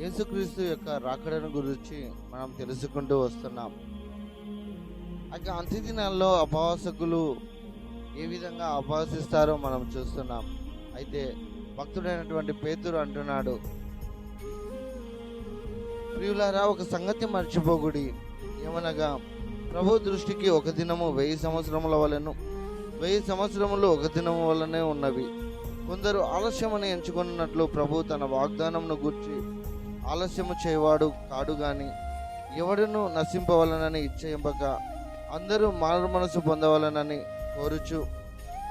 యేసుక్రీస్తు యొక్క రాకడను గురించి మనం తెలుసుకుంటూ వస్తున్నాం. ఇక అంత్యదినాల్లో అపవాసకులు ఏ విధంగా అపవాసిస్తారో మనం చూస్తున్నాం. అయితే భక్తుడైనటువంటి పేతురు అంటున్నాడు ప్రియులారా ఒక సంగతి మర్చిపోకుడి. ఏమనగా ప్రభు దృష్టికి ఒక దినము వెయ్యి సంవత్సరముల వలెను వెయ్యి సంవత్సరములు ఒక దినము వలనే ఉన్నవి. కొందరు ఆలస్యమని ఎంచుకున్నట్లు ప్రభు తన వాగ్దానమును గూర్చి ఆలస్యము చేయవాడు కాడు గాని ఎవడును నశింపవలనని ఇచ్చేయంపక అందరూ మారు మనసు పొందవలనని కోరుచు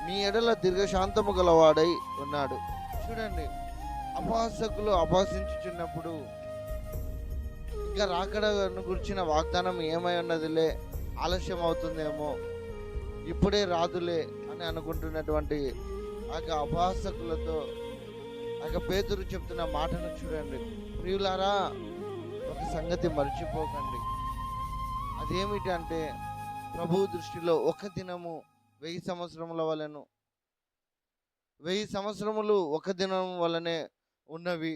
మీ ఎడల దీర్ఘశాంతము గలవాడై ఉన్నాడు. చూడండి అపహాసకులు అపహసించుచున్నప్పుడు ఇంకా రాకడను గురించిన వాగ్దానం ఏమై ఉన్నదిలే ఆలస్యం అవుతుందేమో ఇప్పుడే రాదులే అని అనుకుంటున్నటువంటి ఆ యొక్క అపహాసకులతో ఆ పేదరు పేతురు చెప్తున్న మాటను చూడండి. ప్రియులారా ఒక సంగతి మర్చిపోకండి. అదేమిటంటే ప్రభు దృష్టిలో ఒక దినము వెయ్యి సంవత్సరముల వలెను వెయ్యి సంవత్సరములు ఒక దినం వలనే ఉన్నవి.